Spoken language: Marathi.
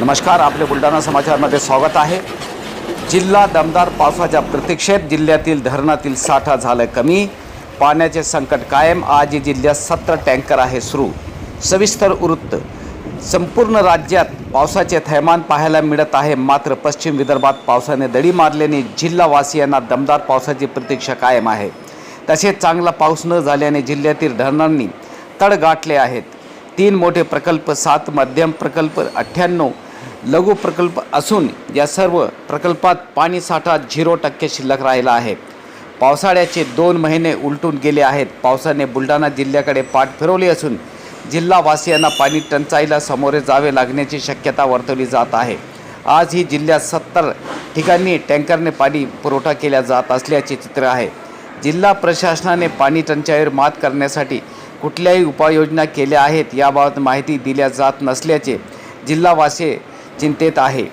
नमस्कार आपले बुलढाणा समाचारमध्ये स्वागत आहे. जिल्हा दमदार पावसाच्या प्रतीक्षेत जिल्ह्यातील धरणातील साठा झालं कमी. पाण्याचे संकट कायम. आज जिल्ह्यात सतरा टँकर आहे सुरू. सविस्तर वृत्त. संपूर्ण राज्यात पावसाचे थैमान पाहायला मिळत आहे. मात्र पश्चिम विदर्भात पावसाने दडी मारल्याने जिल्हावासियांना दमदार पावसाची प्रतीक्षा कायम आहे. तसेच चांगला पाऊस न झाल्याने जिल्ह्यातील धरणांनी तड गाठले आहेत. तीन मोठे प्रकल्प सात मध्यम प्रकल्प अठ्ठ्याण्णव लघु प्रकल्प असून या सर्व प्रकल्पात पाणी साठा झिरो टक्के शिल्लक राहिला आहे. पावसाळ्याचे दोन महिने उलटून गेले आहेत. पावसाने बुलढाणा जिल्ह्याकडे पाठ फिरवली असून जिल्हावासियांना पाणी टंचाईला सामोरे जावे लागण्याची शक्यता वर्तवली जात आहे. आज ही जिल्ह्यात सत्तर ठिकाणी टँकरने पाणी पुरवठा केला जात असल्याचे चित्र आहे. जिल्हा प्रशासनाने पाणी टंचाईवर मात करण्यासाठी कुठल्याही उपाययोजना केल्या आहेत याबाबत माहिती दिल्या जात नसल्याचे जिल्हावासी चिंतेत आहे.